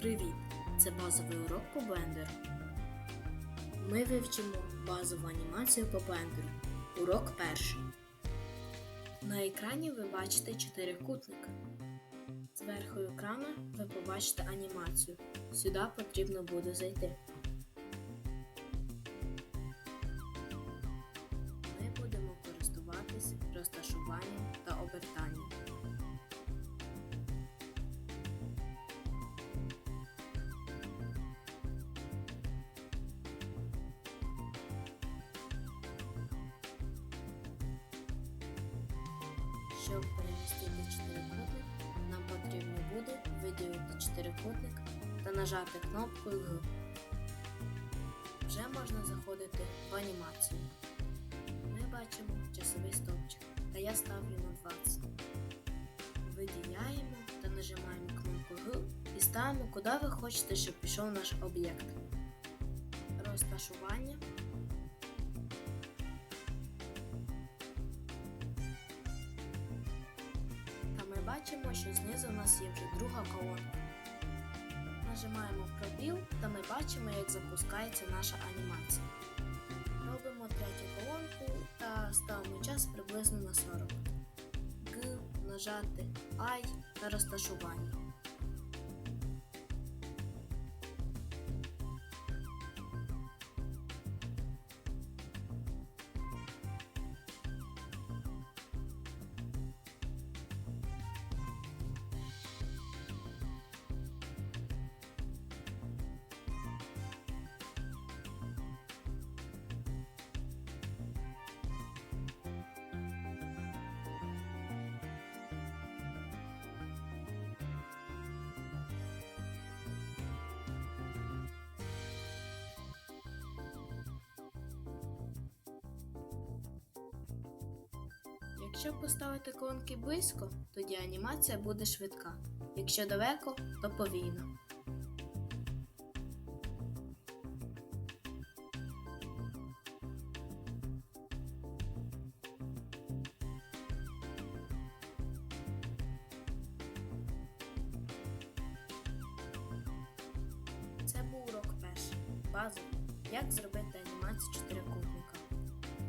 Привіт! Це базовий урок по блендеру. Ми вивчимо базову анімацію по блендеру. Урок перший. На екрані ви бачите чотирикутник. Зверху екрану ви побачите анімацію. Сюди потрібно буде зайти. Ми будемо користуватись розташуванням та обертанням. Щоб перемістити чотирикутник, нам потрібно буде виділити чотирикутник та нажати кнопкою Г. Вже можна заходити в анімацію. Ми бачимо часовий стовпчик, та я ставлю на 20. Виділяємо та нажимаємо кнопку Г і ставимо, куди ви хочете, щоб пішов наш об'єкт. Розташування. Бачимо, що знизу у нас є вже друга колонка. Нажимаємо пробіл та ми бачимо, як запускається наша анімація. Робимо третю колонку та ставимо час приблизно на 40. Г, нажати I та розташування. Якщо поставити колонки близько, тоді анімація буде швидка. Якщо далеко, то повільно. Це був урок перший. Базовий. Як зробити анімацію чотирикутника.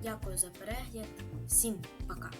Дякую за перегляд. Всім пока!